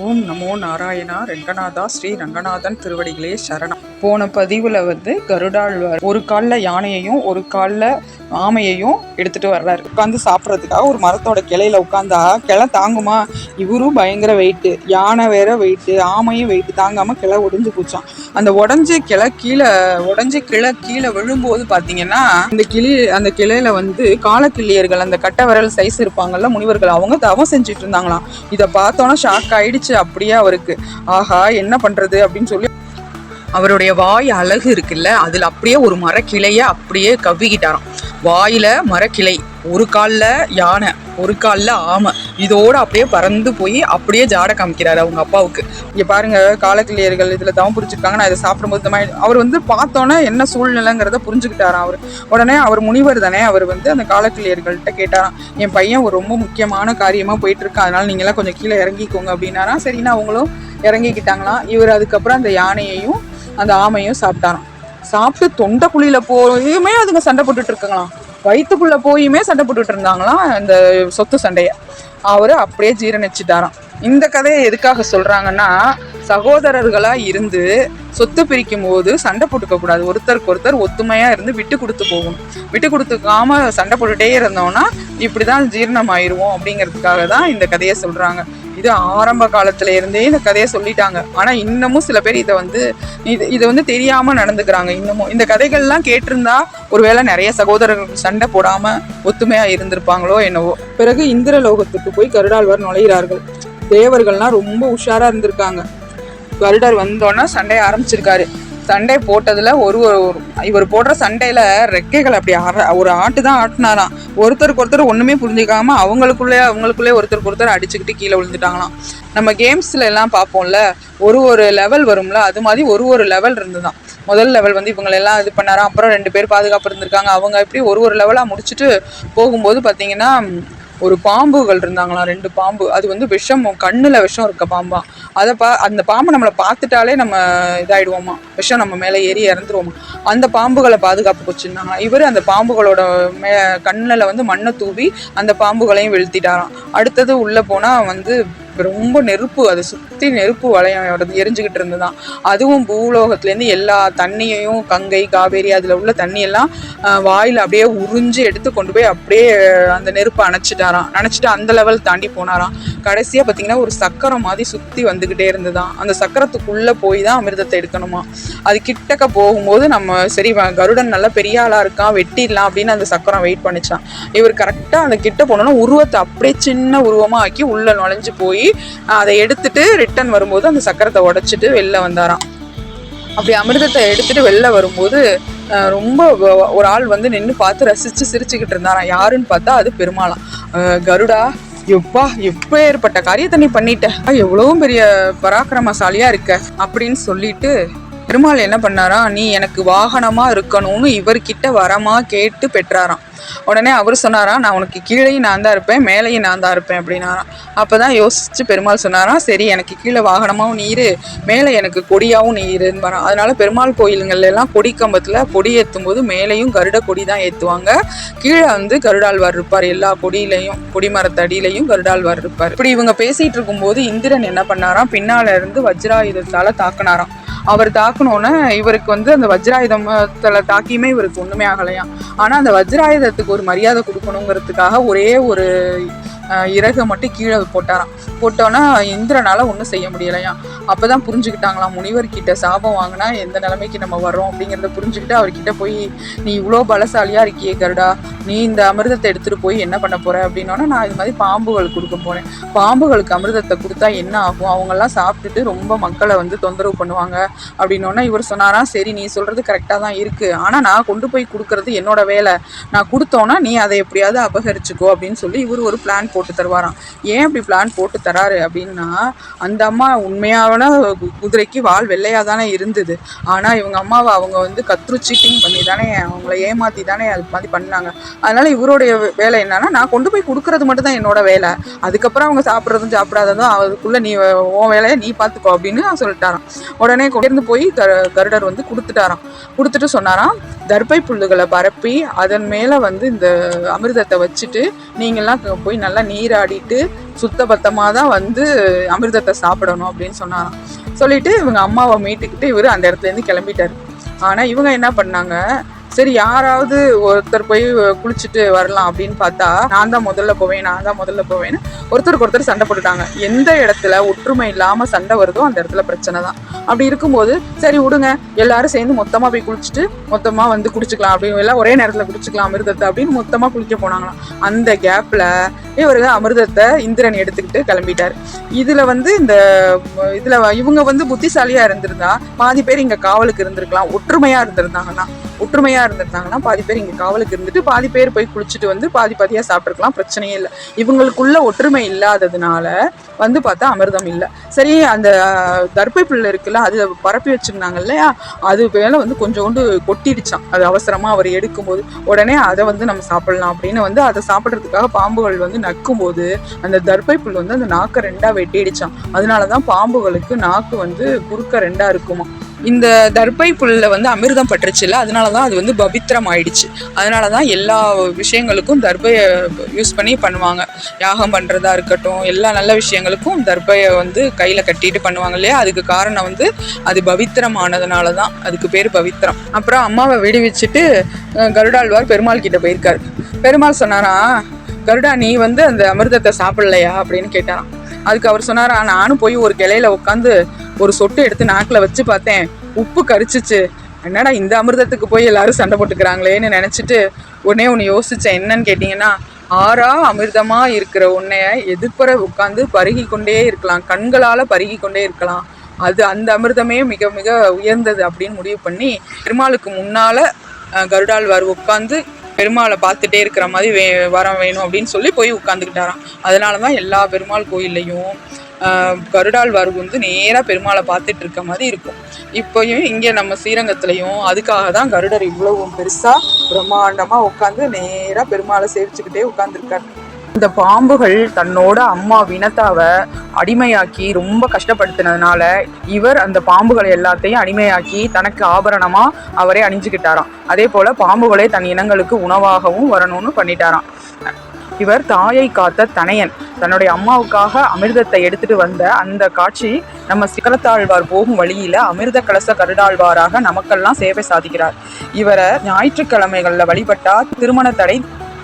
ஓம் நமோ நாராயணா ரெங்கநாதா ஸ்ரீ ரங்கநாதன் திருவடிகளே சரணம். போன பதிவில் வந்து கருடாழ்வார் ஒரு காலில் யானையையும் ஒரு காலில் ஆமையையும் எடுத்துட்டு வர்றாரு. உட்காந்து சாப்பிட்றதுக்காக ஒரு மரத்தோட கிளையில உட்காந்தா கிளை தாங்குமா? இவரும் பயங்கர வெயிட்டு யானை வேற வெயிட்டு ஆமையும் வெயிட்டு தாங்காம கிளை உடைஞ்சு போச்சான் அந்த உடஞ்ச கிளை கீழே உடஞ்ச கிளை கீழே விழும்போது பார்த்தீங்கன்னா அந்த கிளி அந்த கிளையில வந்து காலக்கிள்ளியர்கள் அந்த கட்டை விரல் சைஸ் இருப்பாங்கல்ல முனிவர்கள் அவங்க தவம் செஞ்சுட்டு இருந்தாங்களாம். இதை பார்த்தோன்னா ஷாக் ஆயிடுச்சு அப்படியே அவருக்கு. ஆஹா என்ன பண்றது அப்படின்னு சொல்லி அவருடைய வாய் அழகு இருக்குல்ல அதில் அப்படியே ஒரு மரக்கிளையை அப்படியே கவ்விக்கிட்டாராம். வாயில் மரக்கிளை ஒரு காலில் யானை ஒரு காலில் ஆமை. இதோடு அப்படியே பறந்து போய் அப்படியே ஜாட காமிக்கிறாரு அவங்க அப்பாவுக்கு. இங்கே பாருங்க காலக்கிளியர்கள் இதில் தவம் பிடிச்சிருக்காங்க நான் இதை சாப்பிடும்போது இந்த அவர் வந்து பார்த்தோன்னே என்ன சூழ்நிலைங்கிறத புரிஞ்சுக்கிட்டாராம் அவர். உடனே அவர் முனிவர் தானே அவர் வந்து அந்த காலக்கிளியர்கள்ட்ட கேட்டாராம் என் பையன் ஒரு ரொம்ப முக்கியமான காரியமாக போயிட்டுருக்கு அதனால் நீங்களாம் கொஞ்சம் கீழே இறங்கிக்கோங்க அப்படின்னாராம். சரின்னா அவங்களும் இறங்கிக்கிட்டாங்களாம். இவர் அதுக்கப்புறம் அந்த யானையையும் அந்த ஆமையும் சாப்பிட்டாராம். சாப்பிட்டு தொண்டை குழியில போயுமே அதுங்க சண்டை போட்டுட்டு இருக்காங்களாம். வயிற்றுக்குள்ள போயுமே சண்டை போட்டுட்டு இருந்தாங்களாம் அந்த சொத்து சண்டையை. அவரு அப்படியே ஜீரணிச்சிட்டாராம். இந்த கதையை எதுக்காக சொல்கிறாங்கன்னா சகோதரர்களாக இருந்து சொத்து பிரிக்கும் போது சண்டை போட்டுக்க கூடாது. ஒருத்தருக்கு ஒருத்தர் ஒத்துமையாக இருந்து விட்டு கொடுத்து போகணும். விட்டு கொடுத்துக்காம சண்டை போட்டுகிட்டே இருந்தோம்னா இப்படிதான் ஜீரணம் ஆயிருவோம் அப்படிங்கிறதுக்காக தான் இந்த கதையை சொல்கிறாங்க இது ஆரம்ப காலத்துல இருந்தே இந்த கதையை சொல்லிட்டாங்க. ஆனா இன்னமும் சில பேர் இதை வந்து இது இதை வந்து தெரியாம நடந்துக்கிறாங்க. இன்னமும் இந்த கதைகள்லாம் கேட்டிருந்தா ஒருவேளை நிறைய சகோதரர்கள் சண்டை போடாம ஒத்துமையா இருந்திருப்பாங்களோ என்னவோ. பிறகு இந்திரலோகத்துக்கு போய் கருடாழ்வார் நுழைகிறார்கள் தேவர்கள்லாம் ரொம்ப உஷாரா இருந்திருக்காங்க. கருடர் வந்தோன்னா சண்டைய ஆரம்பிச்சிருக்காரு. சண்டை போட்டதுல ஒரு ஒரு இவர் போடுற சண்டையில ரெக்கைகள் அப்படி ஆற ஒரு ஆட்டு தான் ஆட்டினாராம். ஒருத்தருக்கு ஒருத்தர் ஒண்ணுமே புரிஞ்சுக்காம அவங்களுக்குள்ளே அவங்களுக்குள்ளே ஒருத்தருக்கு ஒருத்தர் அடிச்சுக்கிட்டு கீழே விழுந்துட்டாங்களாம். நம்ம கேம்ஸ்ல எல்லாம் பார்ப்போம்ல ஒரு ஒரு லெவல் வரும்ல அது மாதிரி ஒரு ஒரு லெவல் இருந்துதான். முதல் லெவல் வந்து இவங்களெல்லாம் இது பண்ணாராம். அப்புறம் ரெண்டு பேர் பாதுகாப்பு இருந்திருக்காங்க. அவங்க எப்படி ஒரு ஒரு லெவலாக முடிச்சுட்டு போகும்போது பார்த்தீங்கன்னா ஒரு பாம்புகள் இருந்தாங்களாம் ரெண்டு பாம்பு. அது வந்து விஷம் கண்ணில் விஷம் இருக்க பாம்பா. அதை பா அந்த பாம்பை நம்மளை பார்த்துட்டாலே நம்ம இதாயிடுவோமா? விஷம் நம்ம மேலே ஏறி இறந்துருவோமா? அந்த பாம்புகளை பாதுகாப்பு வச்சுருந்தாங்க இவர் அந்த பாம்புகளோட மே கண்ணில் வந்து மண்ணை தூவி அந்த பாம்புகளையும் வெளுத்திட்டாராம் அடுத்தது உள்ளே போனால் வந்து ரொம்ப நெருப்பு. அதை சுற்றி நெருப்பு வளையம் எரிஞ்சுக்கிட்டு இருந்ததுதான். அதுவும் பூலோகத்துலேருந்து எல்லா தண்ணியையும் கங்கை காவேரி அதில் உள்ள தண்ணியெல்லாம் வாயில் அப்படியே உறிஞ்சு எடுத்து கொண்டு போய் அப்படியே அந்த நெருப்பை அணைச்சிட்டாராம். அணைச்சிட்டு அந்த லெவல் தாண்டி போனாராம். கடைசியாக பார்த்தீங்கன்னா ஒரு சக்கரம் மாதிரி சுற்றி வந்துக்கிட்டே இருந்ததுதான். அந்த சக்கரத்துக்குள்ளே போய் தான் அமிர்தத்தை எடுக்கணுமா? அது கிட்டக்க போகும்போது நம்ம சரி வ- கருடன் நல்லா பெரிய ஆளாக இருக்கான் வெட்டிடலாம் அப்படின்னு அந்த சக்கரம் வெயிட் பண்ணிச்சான் இவர் கரெக்டாக அந்த கிட்ட போனோன்னா உருவத்தை அப்படியே சின்ன உருவமாக ஆக்கி உள்ளே நுழைஞ்சு போய் அதை எடுத்துட்டு ரிட்டர்ன் வரும்போது அந்த சக்கரத்தை உடைச்சிட்டு வெளில வந்தாராம். அப்படி அமிர்தத்தை எடுத்துட்டு வெளில வரும்போது ரொம்ப ஒரு ஆள் வந்து நின்று பார்த்து ரசித்து சிரிச்சுக்கிட்டு இருந்தாராம். யாருன்னு பார்த்தா அது பெருமாளாம். கருடா எப்பா எப்போ ஏற்பட்ட காரியத்தை நீ பண்ணிட்ட? எவ்வளவும் பெரிய பராக்கிரமசாலியா இருக்க? அப்படின்னு சொல்லிட்டு பெருமாள் என்ன பண்ணாரா நீ எனக்கு வாகனமா இருக்கணும்னு இவர்கிட்ட வரமா கேட்டு பெற்றாராம். உடனே அவர் சொன்னாராம் நான் உனக்கு கீழேயும் நான் தான் இருப்பேன் மேலேயும் நான் தான் இருப்பேன் அப்படின்னாராம். அப்பதான் யோசிச்சு பெருமாள் சொன்னாராம் சரி எனக்கு கீழே வாகனமாகவும் நீர் மேலே எனக்கு கொடியாகவும் நீருன்னு அதனால பெருமாள் கோயிலுங்கள்ல எல்லாம் கொடி கம்பத்தில் கொடி ஏற்றும் போது மேலேயும் கருட கொடி தான் ஏற்றுவாங்க கீழே வந்து கருடாழ்வார் இருப்பார் எல்லா கொடியிலையும் கொடிமரத்தடியிலையும் கருடாழ்வார் இருப்பார். இப்படி இவங்க பேசிட்டு இருக்கும்போது இந்திரன் என்ன பண்ணாராம் பின்னால இருந்து வஜ்ராயுதத்தால தாக்குனாராம். அவர் தாக்குனோன்னே இவருக்கு வந்து அந்த வஜ்ராயுதத்தில் தாக்கியுமே இவருக்கு ஒண்ணுமே ஆகலையாம். ஆனா அந்த வஜ்ராயுதத்துக்கு ஒரு மரியாதை கொடுக்கணுங்கிறதுக்காக ஒரே ஒரு இறகை மட்டும் கீழே போட்டாராம். போட்டோன்னா இந்திரனால ஒன்றும் செய்ய முடியலையாம் அப்பதான் புரிஞ்சுக்கிட்டாங்களாம் முனிவர்கிட்ட சாபம் வாங்கினா எந்த நிலைமைக்கு நம்ம வரோம் அப்படிங்கிறத புரிஞ்சுக்கிட்டு அவர்கிட்ட போய் நீ இவ்வளோ பலசாலியா இருக்கியே கருடா நீ இந்த அமிர்தத்தை எடுத்துட்டு போய் என்ன பண்ண போற? அப்படின்னோன்னா நான் இது மாதிரி பாம்புகள் கொடுக்க போறேன். பாம்புகளுக்கு அமிர்தத்தை கொடுத்தா என்ன ஆகும்? அவங்கெல்லாம் சாப்பிட்டுட்டு ரொம்ப மக்களை வந்து தொந்தரவு பண்ணுவாங்க அப்படின்னோன்னா இவர் சொன்னாராம் சரி நீ சொல்றது கரெக்டாக தான் இருக்கு. ஆனா நான் கொண்டு போய் கொடுக்கறது என்னோட வேலை. நான் கொடுத்தோன்னா நீ அதை எப்படியாவது அபகரிச்சுக்கோ அப்படின்னு சொல்லி இவர் ஒரு பிளான் போட்டு போட்டு தருவாராம். ஏன் அப்படி பிளான் போட்டு தராரு அப்படின்னா அந்த அம்மா உண்மையான கு- குதிரைக்கு வால் வெள்ளையாக தானே இருந்தது. ஆனால் இவங்க அம்மாவை அவங்க வந்து கத்ரு சீட்டிங் பண்ணி தானே அவங்கள ஏமாற்றி தானே அது மாதிரி பண்ணாங்க. அதனால் இவருடைய வேலை என்னன்னா நான் கொண்டு போய் கொடுக்கறது மட்டும் தான் என்னோட வேலை. அதுக்கப்புறம் அவங்க சாப்பிட்றதும் சாப்பிடாததும் அதுக்குள்ளே நீ உன் வேலையை நீ பார்த்துக்கோ அப்படின்னு சொல்லிட்டாராம். உடனே கொண்டு போய் கருடர் வந்து கொடுத்துட்டாராம். கொடுத்துட்டு சொன்னாராம் தர்பை புல்லுகளை பரப்பி அதன் மேலே வந்து இந்த அமிர்தத்தை வச்சுட்டு நீங்கள்லாம் போய் நல்லா நீராடிட்டு சுத்த பத்தமாக தான் வந்து அமிர்தத்தை சாப்பிடணும் அப்படின்னு சொன்னாராம். சொல்லிட்டு இவங்க அம்மாவை மீட்டுக்கிட்டு இவர் அந்த இடத்துல இருந்து கிளம்பிட்டாரு. ஆனால் இவங்க என்ன பண்ணாங்க? சரி யாராவது ஒருத்தர் போய் குளிச்சுட்டு வரலாம் அப்படின்னு பார்த்தா நான் தான் முதல்ல போவேன் நான் தான் முதல்ல போவேன்னு ஒருத்தருக்கு ஒருத்தர் சண்டை போட்டுட்டாங்க. எந்த இடத்துல ஒற்றுமை இல்லாமல் சண்டை வருதோ அந்த இடத்துல பிரச்சனை தான். அப்படி இருக்கும்போது சரி விடுங்க எல்லாரும் சேர்ந்து மொத்தமாக போய் குளிச்சுட்டு மொத்தமாக வந்து குடிச்சுக்கலாம் அப்படின்னு எல்லாம் ஒரே நேரத்தில் குடிச்சுக்கலாம் அமிர்தத்தை அப்படின்னு மொத்தமாக குளிக்க போனாங்களாம். அந்த கேப்பில் இவரு அமிர்தத்தை இந்திரன் எடுத்துக்கிட்டு கிளம்பிட்டார். இதில் வந்து இந்த இதில் இவங்க வந்து புத்திசாலியாக இருந்திருந்தா பாதி பேர் இங்கே காவலுக்கு இருந்திருக்கலாம் ஒற்றுமையாக இருந்திருந்தாங்கன்னா ஒற்றுமையாக இருந்திருந்தாங்கன்னா பாதி பேர் இங்கே காவலுக்கு இருந்துட்டு பாதி பேர் போய் குளிச்சுட்டு வந்து பாதி பாதியாக சாப்பிட்ருக்கலாம் பிரச்சனையே இல்லை. இவங்களுக்குள்ள ஒற்றுமை இல்லாததுனால வந்து பார்த்தா அமிர்தம் இல்லை. சரி அந்த தர்பை புல் இருக்குல்ல அது பரப்பி வச்சிருந்தாங்க இல்லையா? அது வேலை வந்து கொஞ்சோண்டு கொட்டிடுச்சான் அது அவசரமாக அவர் எடுக்கும்போது உடனே அதை வந்து நம்ம சாப்பிடலாம் அப்படின்னு வந்து அதை சாப்பிட்றதுக்காக பாம்புகள் வந்து நக்கும்போது அந்த தர்பை புல் வந்து அந்த நாக்கை ரெண்டாக வெட்டிடுச்சான் அதனால தான் பாம்புகளுக்கு நாக்கு வந்து குறுக்க ரெண்டாக இருக்குமா இந்த தர்பை புல்ல வந்து அமிர்தம் பட்டுருச்சுல அதனால தான் அது வந்து பவித்திரம் ஆயிடுச்சு அதனால தான் எல்லா விஷயங்களுக்கும் தர்பையை யூஸ் பண்ணி பண்ணுவாங்க. யாகம் பண்ணுறதா இருக்கட்டும் எல்லா நல்ல விஷயங்களுக்கும் தர்பையை வந்து கையில் கட்டிட்டு பண்ணுவாங்க இல்லையா? அதுக்கு காரணம் வந்து அது பவித்திரமானதுனால தான் அதுக்கு பேர் பவித்திரம். அப்புறம் அம்மாவை விடுவிச்சுட்டு கருடாழ்வார் பெருமாள் கிட்ட போயிருக்காரு. பெருமாள் சொன்னாரா கருடா நீ வந்து அந்த அமிர்தத்தை சாப்பிடலையா? அப்படின்னு கேட்டாராம். அதுக்கு அவர் சொன்னாரா நானும் போய் ஒரு கிளையில உட்காந்து ஒரு சொட்டு எடுத்து நாக்கில் வச்சு பார்த்தேன். உப்பு கரிச்சிச்சு. என்னடா இந்த அமிர்தத்துக்கு போய் எல்லாரும் சண்டை போட்டுக்கிறாங்களேன்னு நினச்சிட்டு உடனே ஒன்று யோசித்தேன் என்னன்னு கேட்டிங்கன்னா ஆறா அமிர்தமாக இருக்கிற உன்னைய எதிர்ப்புற உட்காந்து பருகி கொண்டே இருக்கலாம். கண்களால் பருகி கொண்டே இருக்கலாம். அது அந்த அமிர்தமே மிக மிக உயர்ந்தது அப்படின்னு முடிவு பண்ணி பெருமாளுக்கு முன்னால் கருடாழ்வார் உட்காந்து பெருமாளை பார்த்துட்டே இருக்கிற மாதிரி வே வரம் வேணும் அப்படின்னு சொல்லி போய் உட்காந்துக்கிட்டாராம் அதனால தான் எல்லா பெருமாள் கோயில்லையும் கருடாழ்வார் வந்து நேராக பெருமாளை பார்த்துட்டு இருக்க மாதிரி இருக்கும். இப்போயும் இங்கே நம்ம ஸ்ரீரங்கத்துலேயும் அதுக்காக தான் கருடர் இவ்வளவு பெருசாக பிரம்மாண்டமாக உட்காந்து நேராக பெருமாளை சேவிச்சுக்கிட்டே உட்காந்துருக்காரு இந்த பாம்புகள் தன்னோட அம்மா வினத்தாவை அடிமையாக்கி ரொம்ப கஷ்டப்படுத்தினதுனால இவர் அந்த பாம்புகளை எல்லாத்தையும் அடிமையாக்கி தனக்கு ஆபரணமாக அவரே அணிஞ்சுக்கிட்டாராம். அதே போல் பாம்புகளே தன் இனங்களுக்கு உணவாகவும் வரணும்னு பண்ணிட்டாராம். இவர் தாயை காத்த தனையன். தன்னுடைய அம்மாவுக்காக அமிர்தத்தை எடுத்துட்டு வந்த அந்த காட்சி நம்ம சிகரத்தாழ்வார் போகும் வழியில அமிர்த கலச கருடாழ்வாராக நமக்கெல்லாம் சேவை சாதிக்கிறார். இவரை ஞாயிற்றுக்கிழமைகளில் வழிபட்டா திருமண தடை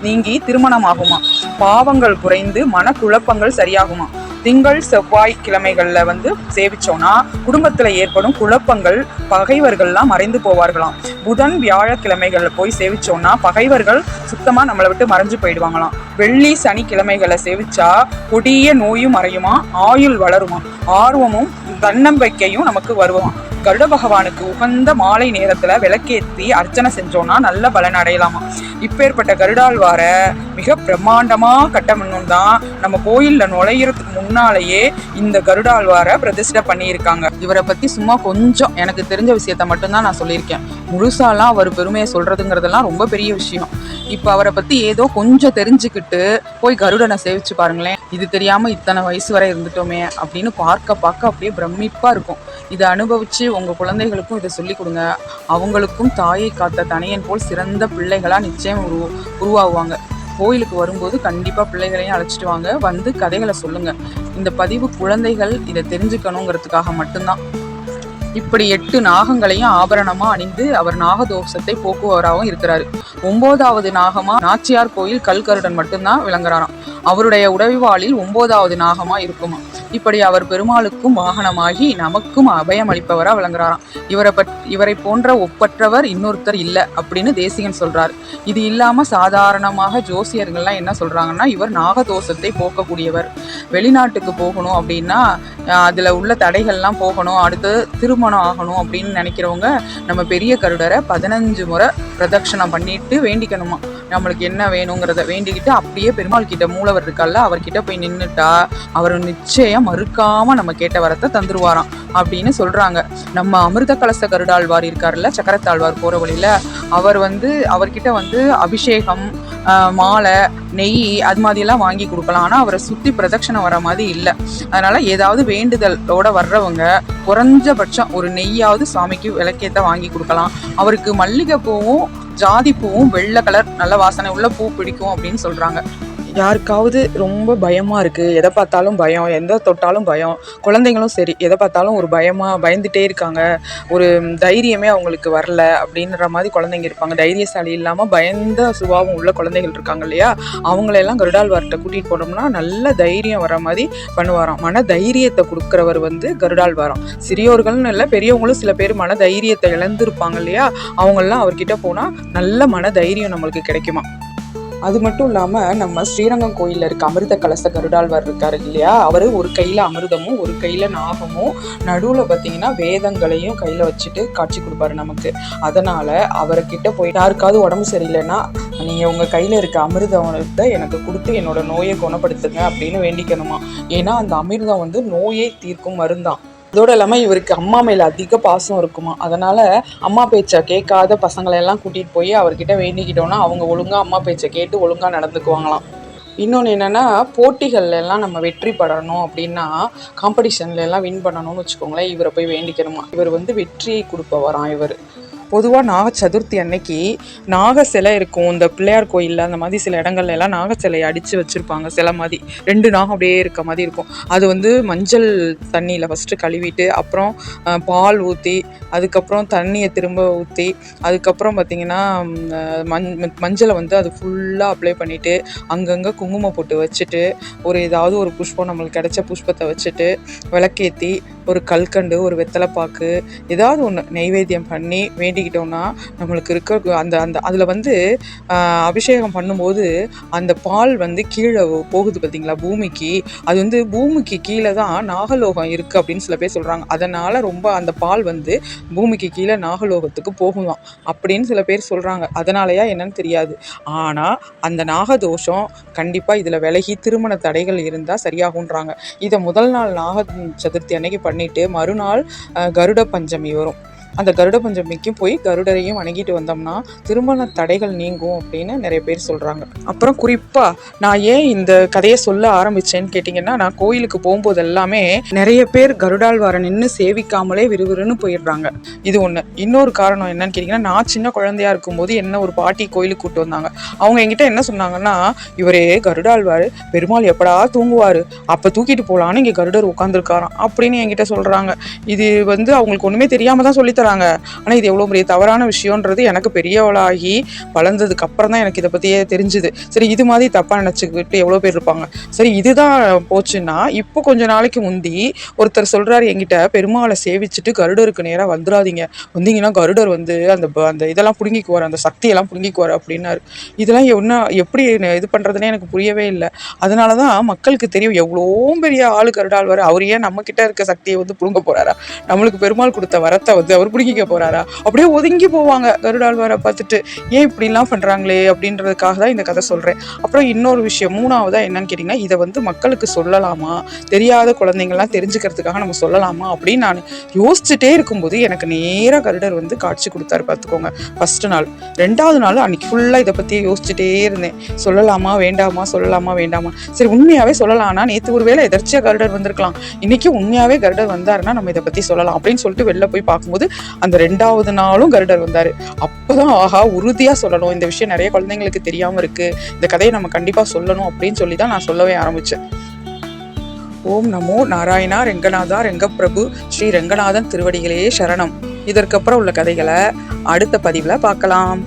நீங்கி திருமணமாகுமா? பாவங்கள் குறைந்து மனக்குழப்பங்கள் சரியாகுமா? திங்கள் செவ்வாய் கிழமைகள்ல வந்து சேவிச்சோம்னா குடும்பத்துல ஏற்படும் குழப்பங்கள் பகைவர்கள்லாம் மறைந்து போவார்களாம். புதன் வியாழக்கிழமைகள்ல போய் சேவிச்சோம்னா பகைவர்கள் சுத்தமா நம்மளை விட்டு மறைஞ்சு போயிடுவாங்களாம். வெள்ளி சனிக்கிழமைகளை சேவிச்சா கொடிய நோயும் மறையுமா? ஆயுள் வளருமா? ஆர்வமும் தன்னம்பிக்கையும் நமக்கு வருவான் கருட பகவானுக்கு உகந்த மாலை நேரத்துல விளக்கேற்றி அர்ச்சனை செஞ்சோம்னா நல்ல பலன் அடையலாமா? இப்பேற்பட்ட கருடாழ்வார மிக பிரம்மாண்டமா கட்டணும் தான் நம்ம கோயில்ல நுழையிறதுக்கு முன்னாலேயே இந்த கருடாழ்வார பிரதிஷ்டை பண்ணியிருக்காங்க. இவரை பத்தி சும்மா கொஞ்சம் எனக்கு தெரிஞ்ச விஷயத்த மட்டும்தான் நான் சொல்லியிருக்கேன். முழுசாலாம் அவர் பெருமையை சொல்றதுங்கிறதெல்லாம் ரொம்ப பெரிய விஷயம். இப்போ அவரை பத்தி ஏதோ கொஞ்சம் தெரிஞ்சுக்கிட்டு போய் கருடனை சேவிச்சு பாருங்களேன். இது தெரியாமல் இத்தனை வயசு வரை இருந்துட்டோமே அப்படின்னு பார்க்க பார்க்க அப்படியே பிரமிப்பாக இருக்கும். இதை அனுபவித்து உங்கள் குழந்தைகளுக்கும் இதை சொல்லிக் கொடுங்க. அவங்களுக்கும் தாயை காத்த தனையன் போல் சிறந்த பிள்ளைகளாக நிச்சயம் உரு உருவாகுவாங்க. கோயிலுக்கு வரும்போது கண்டிப்பாக பிள்ளைகளையும் அழைச்சிட்டு வாங்க. வந்து கதைகளை சொல்லுங்கள் இந்த பதிவு குழந்தைகள் இதை தெரிஞ்சுக்கணுங்கிறதுக்காக மட்டும்தான். இப்படி எட்டு நாகங்களையும் ஆபரணமா அணிந்து அவர் நாகதோஷத்தை போக்குவராகவும் இருக்கிறாரு. ஒன்பதாவது நாகமா நாச்சியார் கோயில் கல்கருடன் மட்டும்தான் விளங்குறாராம். அவருடைய உடைவாளில் ஒன்பதாவது நாகமாக இருக்குமா. இப்படி அவர் பெருமாளுக்கும் வாகனமாகி நமக்கும் அபயம் அளிப்பவராக விளங்குறாராம். இவரை பற் இவரை போன்ற ஒப்பற்றவர் இன்னொருத்தர் இல்லை அப்படின்னு தேசிகன் சொல்றார். இது இல்லாம சாதாரணமாக ஜோசியர்கள்லாம் என்ன சொல்றாங்கன்னா இவர் நாகதோஷத்தை போக்கக்கூடியவர். வெளிநாட்டுக்கு போகணும் அப்படின்னா அதில் அதுல உள்ள தடைகள்லாம் போகணும் அடுத்து திருமணம் ஆகணும் அப்படின்னு நினைக்கிறவங்க நம்ம பெரிய கருடரை பதினஞ்சு முறை பிரதட்சணம் பண்ணிட்டு வேண்டிக்கணுமா? நம்மளுக்கு என்ன வேணுங்கிறத வேண்டிக்கிட்டு அப்படியே பெருமாள் கிட்ட மூலவர் இருக்கால அவர்கிட்ட போய் நின்றுட்டா அவர் நிச்சயம் மறுக்காம நம்ம கேட்ட வரத்தை தந்துருவாராம் அப்படின்னு சொல்றாங்க. நம்ம அமிர்த கலச கருடாழ்வார் இருக்காருல்ல சக்கரத்தாழ்வார் போற வழியில அவர் வந்து அவர்கிட்ட வந்து அபிஷேகம் மாலை நெய் அது மாதிரியெல்லாம் வாங்கி கொடுக்கலாம். ஆனால் அவரை சுற்றி பிரதட்சணம் வர மாதிரி இல்லை. அதனால ஏதாவது வேண்டுதலோட வர்றவங்க குறைஞ்சபட்சம் ஒரு நெய்யாவது சாமிக்கு விளக்கேத்த வாங்கி கொடுக்கலாம். அவருக்கு மல்லிகை பூவும் ஜாதி பூவும் வெள்ளை கலர் நல்ல வாசனை உள்ள பூ பிடிக்கும் அப்படின்னு சொல்றாங்க. யாருக்காவது ரொம்ப பயமாக இருக்குது எதை பார்த்தாலும் பயம். எந்த தொட்டாலும் பயம். குழந்தைங்களும் சரி எதை பார்த்தாலும் ஒரு பயமாக பயந்துட்டே இருக்காங்க. ஒரு தைரியமே அவங்களுக்கு வரல அப்படின்ற மாதிரி குழந்தைங்க இருப்பாங்க. தைரியசாலி இல்லாமல் பயந்த சுபாவம் உள்ள குழந்தைகள் இருக்காங்க இல்லையா? அவங்களெல்லாம் கருடாழ்வார்கிட்ட கூட்டிகிட்டு போனோம்னா நல்ல தைரியம் வர மாதிரி பண்ணுவாராம். மன தைரியத்தை கொடுக்குறவர் வந்து கருடாழ்வாராம் சிறியோர்கள்னு இல்லை பெரியவங்களும் சில பேர் மன தைரியத்தை இழந்திருப்பாங்க இல்லையா? அவங்கெல்லாம் அவர்கிட்ட போனால் நல்ல மன தைரியம் நம்மளுக்கு கிடைக்குமா அது மட்டும் இல்லாமல் நம்ம ஸ்ரீரங்கம் கோயிலில் இருக்க அமிர்த கலச கருடாழ்வார் இருக்கார் இல்லையா? அவர் ஒரு கையில் அமிர்தமும் ஒரு கையில் நாகமும் நடுவில் பார்த்தீங்கன்னா வேதங்களையும் கையில் வச்சுட்டு காட்சி கொடுப்பாரு நமக்கு. அதனால் அவர்கிட்ட போய் யாருக்காவது உடம்பு சரியில்லைன்னா நீங்கள் உங்கள் கையில் இருக்க அமிர்தத்தை எனக்கு கொடுத்து என்னோட நோயை குணப்படுத்துங்க அப்படின்னு வேண்டிக்கணுமா? ஏன்னா அந்த அமிர்தம் வந்து நோயை தீர்க்கும் மருந்தான் அதோட இல்லாமல் இவருக்கு அம்மா மேல அதிக பாசம் இருக்குமா? அதனால அம்மா பேச்சை கேட்காத பசங்களை எல்லாம் கூட்டிட்டு போய் அவர்கிட்ட வேண்டிக்கிட்டோம்னா அவங்க ஒழுங்கா அம்மா பேச்சை கேட்டு ஒழுங்கா நடந்துக்குவாங்களாம். இன்னொன்று என்னென்னா போட்டிகள்ல எல்லாம் நம்ம வெற்றி படணும் அப்படின்னா காம்படிஷன்ல எல்லாம் வின் பண்ணணும்னு வச்சுக்கோங்களேன் இவரை போய் வேண்டிக்கணுமா? இவர் வந்து வெற்றியை கொடுப்பவராம் இவர். பொதுவாக நாக சதுர்த்தி அன்னைக்கு நாக சிலை இருக்கும். இந்த பிள்ளையார் கோயிலில் அந்த மாதிரி சில இடங்கள்ல எல்லாம் நாக சிலையை அடித்து வச்சுருப்பாங்க. சில மாதிரி. ரெண்டு நாகம் அப்படியே இருக்க மாதிரி இருக்கும். அது வந்து மஞ்சள் தண்ணியில் ஃபஸ்ட்டு கழுவிட்டு அப்புறம் பால் ஊற்றி அதுக்கப்புறம் தண்ணியை திரும்ப ஊற்றி அதுக்கப்புறம் பார்த்திங்கன்னா மஞ் மஞ்சளை வந்து அது ஃபுல்லாக அப்ளை பண்ணிவிட்டு அங்கங்கே குங்குமம் போட்டு வச்சுட்டு ஒரு ஏதாவது ஒரு புஷ்பம் நம்மளுக்கு கிடைச்ச புஷ்பத்தை வச்சுட்டு விளக்கேற்றி ஒரு கல்கண்டு ஒரு வெத்தலைப்பாக்கு ஏதாவது ஒன்று நெய்வேத்தியம் பண்ணி வேண்டிக்கிட்டோம்னா நம்மளுக்கு இருக்க அந்த அந்த அதில் வந்து அபிஷேகம் பண்ணும்போது அந்த பால் வந்து கீழே போகுது பார்த்தீங்களா பூமிக்கு. அது வந்து பூமிக்கு கீழே தான் நாகலோகம் இருக்குது அப்படின்னு சில பேர் சொல்கிறாங்க அதனால் ரொம்ப அந்த பால் வந்து பூமிக்கு கீழே நாகலோகத்துக்கு போகலாம் அப்படின்னு சில பேர் சொல்கிறாங்க அதனாலயா என்னன்னு தெரியாது. ஆனால் அந்த நாகதோஷம் கண்டிப்பாக இதில் விலகி திருமண தடைகள் இருந்தால் சரியாகுன்றாங்க இதை முதல் நாள் நாக சதுர்த்தி அன்னைக்கு பண்ணிட்டு மறுநாள் கருட பஞ்சமி வரும். அந்த கருட பஞ்சமிக்கும் போய் கருடரையும் வணங்கிட்டு வந்தோம்னா திருமண தடைகள் நீங்கும் அப்படின்னு நிறைய பேர் சொல்கிறாங்க அப்புறம் குறிப்பாக நான் ஏன் இந்த கதையை சொல்ல ஆரம்பிச்சேன்னு கேட்டிங்கன்னா நான் கோயிலுக்கு போகும்போது எல்லாமே நிறைய பேர் கருடாழ்வாரை நின்று சேவிக்காமலே விறுவிறுன்னு போயிடுறாங்க. இது ஒன்று இன்னொரு காரணம் என்னன்னு கேட்டிங்கன்னா நான் சின்ன குழந்தையா இருக்கும்போது என்ன ஒரு பாட்டி கோயிலுக்கு கூட்டு வந்தாங்க. அவங்க என்கிட்ட என்ன சொன்னாங்கன்னா இவரே கருடாழ்வார் பெருமாள் எப்படா தூங்குவார்? அப்போ தூக்கிட்டு போகலான்னு இங்கே கருடர் உட்காந்துருக்காராம் அப்படின்னு என்கிட்ட சொல்கிறாங்க இது வந்து அவங்களுக்கு ஒன்றுமே தெரியாமல் தான் சொல்லி சொல்லித்தராங்க ஆனால் இது எவ்வளோ பெரிய தவறான விஷயன்றது எனக்கு பெரியவளாகி வளர்ந்ததுக்கு அப்புறம் தான் எனக்கு இதை பற்றியே தெரிஞ்சுது. சரி இது மாதிரி தப்பாக நினச்சிக்கிட்டு எவ்வளோ பேர் இருப்பாங்க? சரி இதுதான் போச்சுன்னா இப்போ கொஞ்ச நாளைக்கு முந்தி ஒருத்தர் சொல்கிறாரு என்கிட்ட பெருமாளை சேவிச்சுட்டு கருடருக்கு நேராக வந்துடாதீங்க. வந்தீங்கன்னா கருடர் வந்து அந்த ப- அந்த இதெல்லாம் பிடுங்கிக்குவார் அந்த சக்தியெல்லாம் பிடுங்கிக்குவார் அப்படின்னாரு. இதெல்லாம் என்ன எப்படி இது பண்ணுறதுனே எனக்கு புரியவே இல்லை. அதனால தான் மக்களுக்கு தெரியும் எவ்வளோ பெரிய ஆளு கருடாழ்வார். அவர் ஏன் நம்மக்கிட்ட இருக்க சக்தியை வந்து பிடுங்க போகிறாரா நம்மளுக்கு பெருமாள் கொடுத்த வரத்தை வந்து அவர் பிடிக்க போறாரா? அப்படியே ஒதுங்கி போவாங்க. கருடாழ்வாரை பார்த்துட்டு ஏன் இப்படிலாம் பண்றாங்களே? அப்படின்றதுக்காக தான் இந்த கதை சொல்றேன். அப்புறம் இன்னொரு விஷயம் மூணாவதா என்னன்னு கேட்டிங்கன்னா இதை வந்து மக்களுக்கு சொல்லலாமா? தெரியாத குழந்தைங்கள்லாம் தெரிஞ்சுக்கிறதுக்காக நம்ம சொல்லலாமா? அப்படின்னு நான் யோசிச்சுட்டே இருக்கும்போது எனக்கு நேராக கருடர் வந்து காட்சி கொடுத்தாரு பார்த்துக்கோங்க. ஃபர்ஸ்ட் நாள். ரெண்டாவது நாள் அன்னைக்கு ஃபுல்லாக இதை பற்றி யோசிச்சுட்டே இருந்தேன். சொல்லலாமா வேண்டாமா சொல்லலாமா வேண்டாமா? சரி உண்மையாகவே சொல்லலாம்னா நேற்று ஒரு வேளை எதர்ச்சியாக கருடர் வந்திருக்கலாம். இன்னைக்கு உண்மையாகவே கருடர் வந்தாருன்னா நம்ம இதை பற்றி சொல்லலாம் அப்படின்னு சொல்லிட்டு வெளில போய் பார்க்கும்போது அந்த ரெண்டாவது நாளும் கருடர் வந்தார். அப்போதான் ஆஹா உறுதியாக சொல்லணும். இந்த விஷயம் நிறைய குழந்தைங்களுக்கு தெரியாமல் இருக்குது இந்த கதையை நம்ம கண்டிப்பாக சொல்லணும் அப்படின்னு சொல்லி தான் நான் சொல்லவே ஆரம்பித்தேன் ஓம் நமோ நாராயணா ரெங்கநாதா ரெங்கப்பிரபு ஸ்ரீ ரெங்கநாதன் திருவடிகளே சரணம். இதற்கப்புறம் உள்ள கதைகளை அடுத்த பதிவில் பார்க்கலாம்.